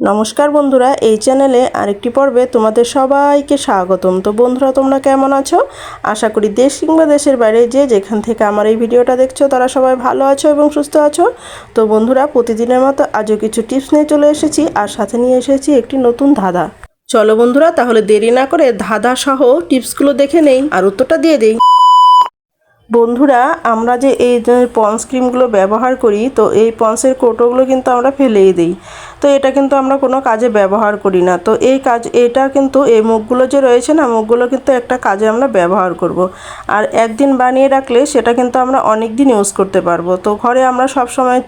নমস্কার বন্ধুরা, এই চ্যানেলে আরেকটি পর্বে তোমাদের সবাইকে স্বাগতম। তো বন্ধুরা, তোমরা কেমন আছো? আশা করি দেশ কিংবা দেশের বাইরে যে যেখান থেকে আমার এই ভিডিওটা দেখছ, তারা সবাই ভালো আছো এবং সুস্থ আছো। তো বন্ধুরা, প্রতিদিনের মতো আজও কিছু টিপস নিয়ে চলে এসেছি, আর সাথে নিয়ে এসেছি একটি নতুন ধাঁধা। চলো বন্ধুরা, তাহলে দেরি না করে ধাঁধা সহ টিপসগুলো দেখে নেই, আর উত্তরটা দিয়ে দেই। বন্ধুরা, আমরা যে এই পন্স ক্রিমগুলো ব্যবহার করি, তো এই পন্সের কৌটোগুলো কিন্তু আমরা ফেলেই দিই। তো এটা কিন্তু আমরা কোনো কাজে ব্যবহার করি না। তো এই কাজ, এটা কিন্তু এই মুখগুলো যে রয়েছে না, মুখগুলো কিন্তু একটা কাজে আমরা ব্যবহার করব। আর একদিন বানিয়ে রাখলে সেটা কিন্তু আমরা অনেক দিন ইউজ করতে পারব। তো ঘরে আমরা সব সময়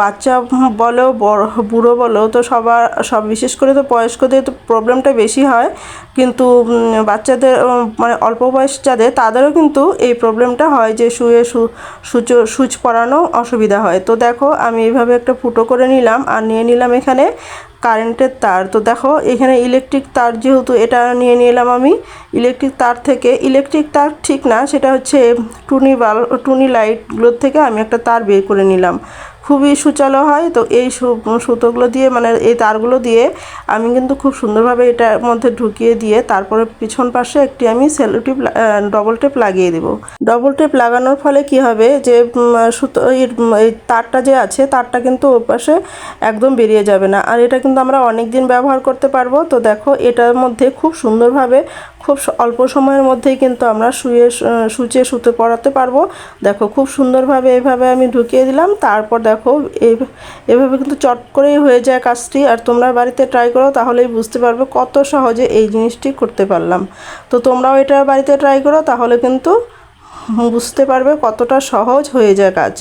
বাচ্চা বলো, বড়, বুড়ো বলো, তো সবার, সব বিশেষ করে তো বয়স্কদের তো প্রবলেমটা বেশি হয়। কিন্তু বাচ্চাদের মানে অল্প বয়স যাদের, তাদেরও কিন্তু এই প্রবলেমটা হয় যে শুয়ে সূচ, সুচ পরানো অসুবিধা হয়। তো দেখো, আমি এইভাবে একটা ফুটো করে নিলাম আর নিয়ে নিলাম এখানে কারেন্টের তার। তো দেখো, এখানে ইলেকট্রিক তার যেহেতু এটা নিয়ে নিলাম আমি, ইলেকট্রিক তার থেকে, ইলেকট্রিক তার ঠিক না, সেটা হচ্ছে টুনি বাল টুনি লাইটগুলোর থেকে আমি একটা তার বের করে নিলাম। খুবই সুচালো হয়। তো এই সুতোগুলো দিয়ে মানে এই তারগুলো দিয়ে আমি কিন্তু খুব সুন্দরভাবে এটার মধ্যে ঢুকিয়ে দিয়ে তারপরে পিছন পাশে একটি আমি সেলো টিপ ডবল টেপ লাগিয়ে দেবো। ডবল টেপ লাগানোর ফলে কি হবে যে সুতো, এই তারটা যে আছে তারটা কিন্তু ওর পাশে একদম বেরিয়ে যাবে না। আর এটা কিন্তু আমরা অনেক দিন ব্যবহার করতে পারব। তো দেখো এটার মধ্যে খুব সুন্দরভাবে খুব অল্প সময়ের মধ্যেই কিন্তু আমরা শুয়ে সূচে শুতে পড়াতে পারব। দেখো, খুব সুন্দরভাবে এইভাবে আমি ঢুকিয়ে দিলাম। তারপর দেখো এভাবে কিন্তু চট করেই হয়ে যায় কাজটি। আর তোমরা বাড়িতে ট্রাই করো, তাহলেই বুঝতে পারবে কত সহজে এই জিনিসটি করতে পারলাম। তো তোমরাও এটা বাড়িতে ট্রাই করো, তাহলে কিন্তু বুঝতে পারবে কতটা সহজ হয়ে যায় কাজ।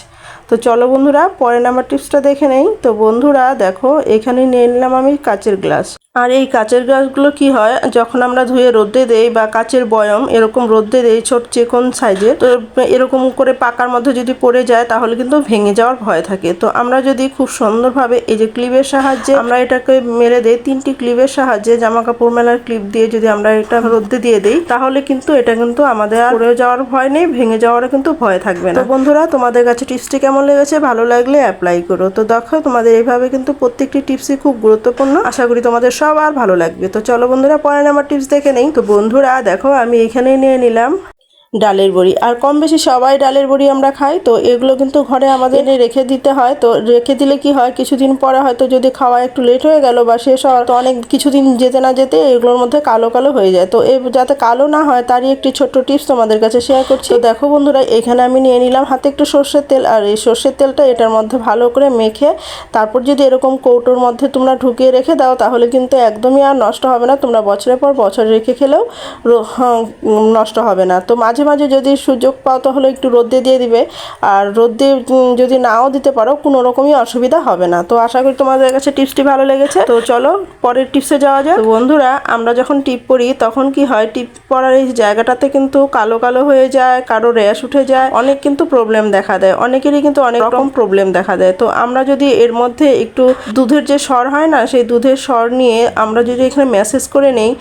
তো চলো বন্ধুরা পরে নাম্বার টিপসটা দেখে নেই। তো বন্ধুরা, দেখো এখানে নিয়ে নিলাম আমি কাচের গ্লাস আর এই কাচের গ্লাসগুলো কি হয়, যখন আমরা ধুয়ে রোদে দেই বা কাচের বয়ম এরকম রোদে দেই ছোট চিকন সাইজে তো এরকম করে পাকার মধ্যে যদি পড়ে যায় তাহলে কিন্তু ভেঙে যাওয়ার ভয় থাকে। তো আমরা যদি খুব সুন্দরভাবে এই যে ক্লিপের সাহায্যে আমরা এটাকে মেরে দেই, তিনটি ক্লিপের সাহায্যে জামা কাপড় মেলার ক্লিপ দিয়ে যদি আমরা এটা রোদে দিয়ে দেই, তাহলে কিন্তু এটা কিন্তু আমাদের আর পড়ে যাওয়ার ভয় নেই, ভেঙে যাওয়ারও কিন্তু ভয় থাকবে না। বন্ধুরা, তোমাদের কাছে টিপসটি কেমন লেগেছে ভালো লাগলে অ্যাপ্লাই করো। তো দেখো, তোমাদের এইভাবে কিন্তু প্রত্যেকটি টিপসই খুব গুরুত্বপূর্ণ। আশা করি তোমাদের সবার ভালো লাগবে। তো চলো বন্ধুরা পরে আমার টিপস দেখে নেই। তো বন্ধুরা, দেখো আমি এখানে নিয়ে নিলাম। ডালের বড়ি। আর কম বেশি সবাই ডালের বড়ি আমরা খাই তো এগুলো কিন্তু ঘরে আমাদের রেখে দিতে হয় তো রেখে দিলে কি হয় কিছুদিন পরে হয়তো যদি খাওয়া একটু লেট হয়ে গেল বা শেষ হওয়ার তো অনেক কিছুদিন যেতে না যেতে এগুলোর মধ্যে কালো কালো হয়ে যায়। তো এই যাতে কালো না হয় তারই একটি ছোট্ট টিপস তোমাদের কাছে শেয়ার করছি। তো দেখো বন্ধুরা এখানে আমি নিয়ে নিলাম হাতে একটু সর্ষের তেল আর এই সর্ষের তেলটা এটার মধ্যে ভালো করে মেখে তারপর যদি এরকম কৌটোর মধ্যে তোমরা ঢুকিয়ে রেখে দাও তাহলে কিন্তু একদমই আর নষ্ট হবে না তোমরা বছরের পর বছর রেখে খেলেও হ্যাঁ, নষ্ট হবে না। তো মাঝে মাঝে যদি সুযোগ পাও তাহলে একটু রোদে দিয়ে দিবে। আর রোদে উম, যদি নাও দিতে পারো কোনো রকমই অসুবিধা হবে না। তো আশা করি তোমাদের কাছে টিপসটি ভালো লেগেছে। তো চলো পরের টিপসে যাওয়া যাক। বন্ধুরা আমরা যখন টিপ পরি তখন কি হয় টিপ পরার এই জায়গাটাতে কিন্তু কালো কালো হয়ে যায় কারও র্যাশ উঠে যায় অনেক কিন্তু প্রবলেম দেখা দেয়। অনেকেরই কিন্তু অনেক রকম প্রবলেম দেখা দেয়। তো আমরা যদি এর মধ্যে একটু দুধের যে স্বর হয় না সেই দুধের স্বর নিয়ে আমরা যদি এখানে মেসেজ করে নেই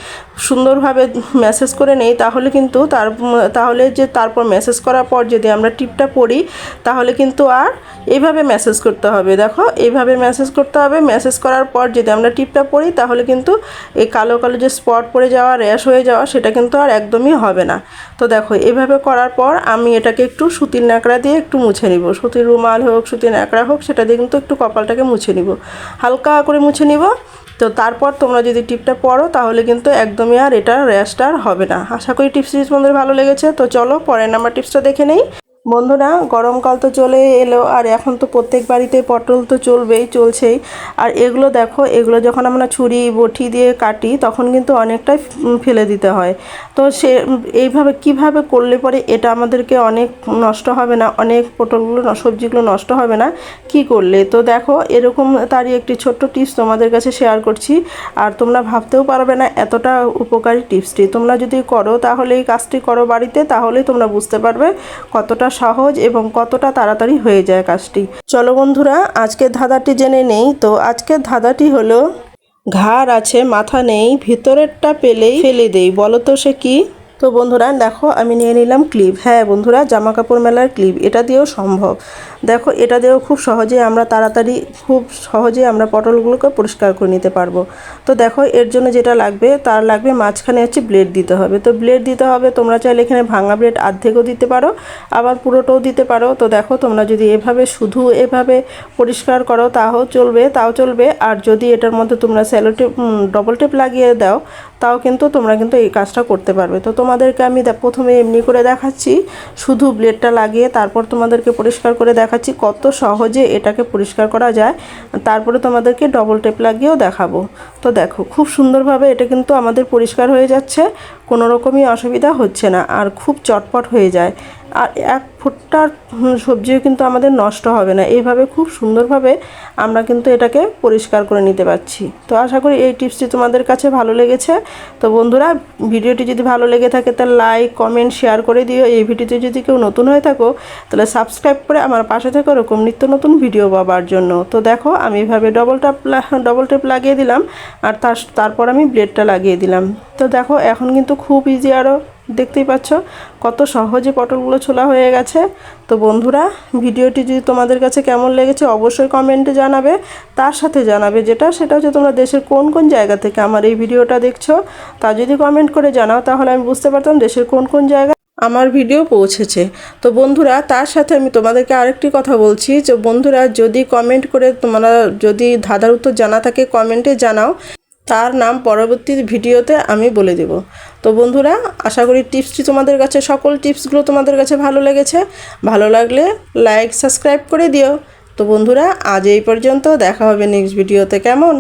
সুন্দরভাবে মেসেজ করে নেই, তাহলে কিন্তু তার, তাহলে যে তারপর মেসেজ করার পর যদি আমরা টিপটা পড়ি, তাহলে কিন্তু আর এইভাবে মেসেজ করতে হবে। দেখো এইভাবে মেসেজ করতে হবে। মেসেজ করার পর যদি আমরা টিপটা পড়ি, তাহলে কিন্তু এই কালো কালো যে স্পট পড়ে যাওয়া র্যাশ হয়ে যাওয়া, সেটা কিন্তু আর একদমই হবে না। তো দেখো, এভাবে করার পর আমি এটাকে একটু সুতির ন্যাকড়া দিয়ে একটু মুছে নিব। সুতির রুমাল হোক, সুতির ন্যাকড়া হোক, সেটা দিয়ে কিন্তু একটু কপালটাকে মুছে নিব। হালকা করে মুছে নিব। তো তারপর তোমরা যদি টিপটা পড়ো, তাহলে কিন্তু একদমই আর এটা র্যাশটা আর হবে না। আশা করি টিপস টিপস তোমাদের ভালো লেগেছে। তো চলো পরের নাম্বার টিপসটা দেখে নেই। বন্ধুরা গরমকাল তো চলে এলো, আর এখন তো প্রত্যেক বাড়িতে পটল তো চলবেই, চলছেই। আর এগুলো দেখো, এগুলো যখন আমরা ছুরি, বটি দিয়ে কাটি, তখন কিন্তু অনেকটাই ফেলে দিতে হয়। তো সে, এইভাবে কীভাবে করলে পরে এটা আমাদেরকে অনেক নষ্ট হবে না, অনেক পটলগুলো সবজিগুলো নষ্ট হবে না, কি করলে? তো দেখো, এরকম তারই একটি ছোট্ট টিপস তোমাদের কাছে শেয়ার করছি, আর তোমরা ভাবতেও পারবে না এতটা উপকারী টিপসটি। তোমরা যদি করো তাহলে এই কাজটি করো বাড়িতে, তাহলেই তোমরা বুঝতে পারবে কতটা সহজ এবং কতটা তাড়াতাড়ি হয়ে যায় কাজটি। চলো বন্ধুরা, আজকের ধাঁধাটি জেনে নেই। তো আজকের ধাঁধাটি হলো, ঘাড় আছে, মাথা নেই, ভিতরেরটা পেলেই ফেলে দেই। বলো তো সে কি? তো বন্ধুরা, দেখো, আমি নিয়ে নিলাম ক্লিপ। হ্যাঁ বন্ধুরা জামা কাপড় মেলার ক্লিপ। এটা দিয়েও সম্ভব। দেখো, এটা দিয়েও খুব সহজে আমরা তাড়াতাড়ি, খুব সহজে আমরা পটলগুলোকে পরিষ্কার করে নিতে পারব। তো দেখো, এর জন্য যেটা লাগবে, তার লাগবে মাঝখানে হচ্ছে ব্লেড দিতে হবে। তো ব্লেড দিতে হবে, তোমরা চাইলে এখানে ভাঙা ব্লেড আর্ধেকও দিতে পারো, আবার পুরোটাও দিতে পারো। তো দেখো, তোমরা যদি এভাবে, শুধু এভাবে পরিষ্কার করো, তাও চলবে তাও চলবে। আর যদি এটার মধ্যে তোমরা স্যালো টেপ ডবল টেপ লাগিয়ে দাও, তাও কিন্তু তোমরা কিন্তু এই কাজটা করতে পারবে। তো তোমাদেরকে আমি প্রথমে এমনি করে দেখাচ্ছি। শুধু ব্লেডটা লাগিয়ে, তারপর তোমাদেরকে পরিষ্কার করে দেখাচ্ছি কত সহজে এটাকে পরিষ্কার করা যায়। তারপরে তোমাদেরকে ডবল টেপ লাগিয়েও দেখাবো। তো দেখো, খুব সুন্দরভাবে এটা কিন্তু আমাদের পরিষ্কার হয়ে যাচ্ছে। কোনো রকমই অসুবিধা হচ্ছে না আর খুব চটপট হয়ে যায়। আর এক ফুটটার সবজিও কিন্তু আমাদের নষ্ট হবে না। এইভাবে খুব সুন্দরভাবে আমরা কিন্তু এটাকে পরিষ্কার করে নিতে পারছি। তো আশা করি এই টিপসটি তোমাদের কাছে ভালো লেগেছে। তো বন্ধুরা, ভিডিওটি যদি ভালো লেগে থাকে তাহলে লাইক, কমেন্ট, শেয়ার করে দিও। এই ভিডিওতে যদি কেউ নতুন হয়ে থাকো, তাহলে সাবস্ক্রাইব করে আমার পাশে থেকে ওরকম নিত্য নতুন ভিডিও পাবার জন্য। তো দেখো, আমি এভাবে ডবল টাপ ডবল টেপ লাগিয়ে দিলাম। আর তার, তারপর আমি ব্লেডটা লাগিয়ে দিলাম। তো দেখো, এখন কিন্তু খুব ইজি আরও দেখতেই পাচ্ছ কত সহজে পটলগুলো ছোলা হয়ে গেছে। তো বন্ধুরা, ভিডিওটি যদি তোমাদের কাছে কেমন লেগেছে অবশ্যই কমেন্টে জানাবে। তার সাথে জানাবে যেটা, সেটা হচ্ছে তোমরা দেশের কোন কোন জায়গা থেকে আমার এই ভিডিওটা দেখছ, তা যদি কমেন্ট করে জানাও, তাহলে আমি বুঝতে পারতাম দেশের কোন কোন জায়গায় আমার ভিডিও পৌঁছেছে। তো বন্ধুরা, তার সাথে আমি তোমাদেরকে আরেকটি কথা বলছি, যে বন্ধুরা, যদি কমেন্ট করে তোমরা যদি ধাঁধার উত্তর জানা থাকে কমেন্টে জানাও। তার নাম পরবর্তী ভিডিওতে আমি বলে দেব। তো বন্ধুরা, আশা করি টিপসটি তোমাদের কাছে, সকল টিপসগুলো তোমাদের কাছে ভালো লেগেছে। ভালো লাগলে লাইক, সাবস্ক্রাইব করে দিও। তো বন্ধুরা, আজ এই পর্যন্ত দেখা হবে নেক্সট ভিডিওতে। কেমন?